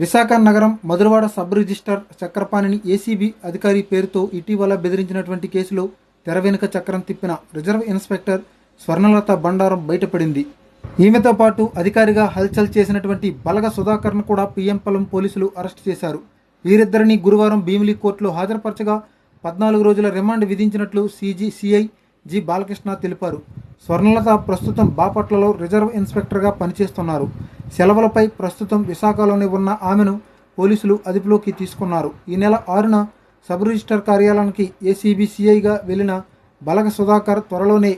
విశాఖ నగరం Madhurawada sub register చక్రపాణిని ACB అధికారి పేరుతో ఇటీవల బెదిరించినటువంటి కేసులో తెర వెనుక చక్రం తిప్పిన రిజర్వ్ ఇన్స్పెక్టర్ స్వర్ణలత బండారం బయటపడింది. ఈమెతో పాటు అధికారిగా హల్చల్ చేసినటువంటి బలగ సుధాకర్ను కూడా పిఎంపలం పోలీసులు అరెస్ట్ చేశారు. వీరిద్దరిని గురువారం భీమిలి కోర్టులో హాజరుపరచగా పద్నాలుగు రోజుల రిమాండ్ విధించినట్లు సీజీ సిఐ జి బాలకృష్ణ తెలిపారు. స్వర్ణలత ప్రస్తుతం బాపట్లలో రిజర్వ్ ఇన్స్పెక్టర్గా పనిచేస్తున్నారు. సెలవులపై ప్రస్తుతం విశాఖలోనే ఉన్న ఆమెను పోలీసులు అదుపులోకి తీసుకున్నారు. ఈ నెల ఆరున సబ్ రిజిస్టర్ కార్యాలయానికి ఏసీబీసీఐగా వెళ్ళిన వెళ్ళిన బలగ సుధాకర్ త్వరలోనే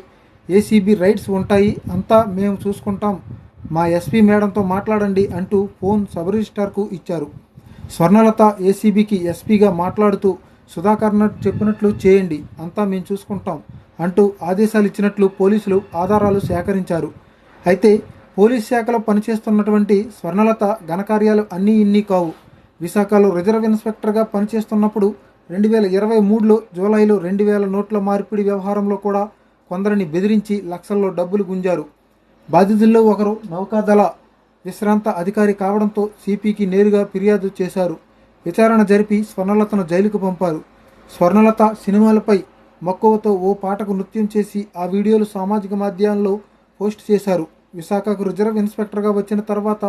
ఏసీబీ రైట్స్ ఉంటాయి అంతా మేము చూసుకుంటాం. మా ఎస్పీ మేడంతో మాట్లాడండి అంటూ ఫోన్ సబ్ రిజిస్టార్కు ఇచ్చారు. స్వర్ణలత ఏసీబీకి ఎస్పీగా మాట్లాడుతూ సుధాకర్ను చెప్పినట్లు చేయండి అంతా మేము చూసుకుంటాం. అంటూ ఆదేశాలు ఇచ్చినట్లు పోలీసులు ఆధారాలు సేకరించారు. అయితే పోలీస్ శాఖలో పనిచేస్తున్నటువంటి స్వర్ణలత ఘనకార్యాలు అన్నీ ఇన్ని కావు. విశాఖలో రిజర్వ్ ఇన్స్పెక్టర్గా పనిచేస్తున్నప్పుడు రెండు వేల ఇరవై మూడులో జూలైలో రెండు వేల నోట్ల మార్పిడి వ్యవహారంలో కూడా కొందరిని బెదిరించి లక్షల్లో డబ్బులు గుంజారు. బాధితుల్లో ఒకరు నౌకాదళ విశ్రాంత అధికారి కావడంతో సిపికి నేరుగా ఫిర్యాదు చేశారు. విచారణ జరిపి స్వర్ణలతను జైలుకు పంపారు. స్వర్ణలత సినిమాలపై మక్కువతో ఓ పాటకు నృత్యం చేసి ఆ వీడియోలు సామాజిక మాధ్యమాల్లో పోస్ట్ చేశారు. విశాఖకు రిజర్వ్ ఇన్స్పెక్టర్గా వచ్చిన తర్వాత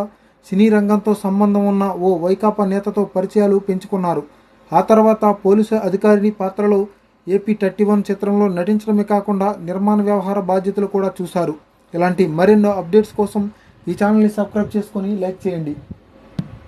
సినీ రంగంతో సంబంధం ఉన్న ఓ వైకాపా నేతతో పరిచయాలు పెంచుకున్నారు. ఆ తర్వాత పోలీసు అధికారిని పాత్రలో ఏపీ థర్టీ వన్ చిత్రంలో నటించడమే కాకుండా నిర్మాణ వ్యవహార బాధ్యతలు కూడా చూశారు. ఇలాంటి మరెన్నో అప్డేట్స్ కోసం ఈ ఛానల్ని సబ్స్క్రైబ్ చేసుకొని లైక్ చేయండి.